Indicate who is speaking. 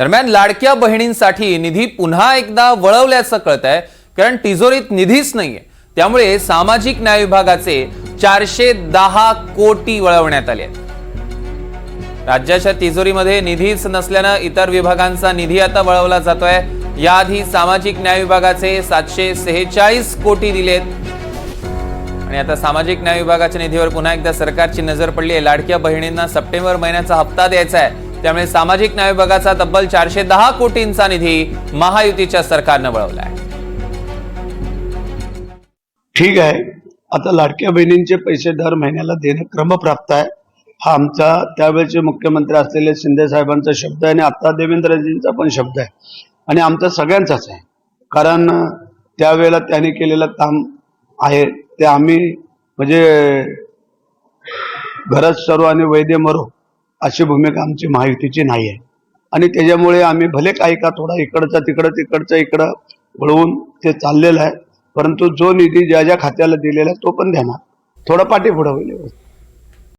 Speaker 1: दरम्यान लाडक्या बहिणींसाठी निधी पुन्हा एकदा वळवल्याचं कळत आहे कारण तिजोरीत निधीच नाहीये. त्यामुळे सामाजिक न्याय विभागाचे चारशे दहा कोटी वळवण्यात आले आहेत. राज्याच्या तिजोरीमध्ये निधीच नसल्यानं इतर विभागांचा निधी आता वळवला जातोय. याआधी सामाजिक न्याय विभागाचे सातशे सेहेचाळीस कोटी दिलेत आणि आता सामाजिक न्याय विभागाच्या निधीवर पुन्हा एकदा सरकारची नजर पडली आहे. लाडक्या बहिणींना सप्टेंबर महिन्याचा हप्ता द्यायचा आहे. त्यामुळे सामाजिक न्याय विभागाचा तब्बल चारशे दहा कोटींचा निधी महायुतीच्या सरकारनं वळवला
Speaker 2: ठीक आहे. आता लाडक्या बहिणींचे पैसे दर महिन्याला देणं क्रमप्राप्त आहे. हा आमचा त्यावेळेचे मुख्यमंत्री असलेले शिंदे साहेबांचा शब्द आहे आणि आता देवेंद्रजींचा पण शब्द आहे. आणि आमचा सगळ्यांचाच आहे. कारण त्यावेळेला त्याने केलेलं काम आहे. ते आम्ही म्हणजे घरच सर्व आणि वैद्य मरो. अशी भूमिका आमची महायुतीची नाही आहे. आणि त्याच्यामुळे आम्ही भले काही का थोडा इकडचा तिकडं तिकडचं इकडं वळवून ते चाललेलं आहे. परंतु जो निधी ज्या ज्या खात्याला दिलेला आहे तो पण देणार थोडा पाठी पुढं होईल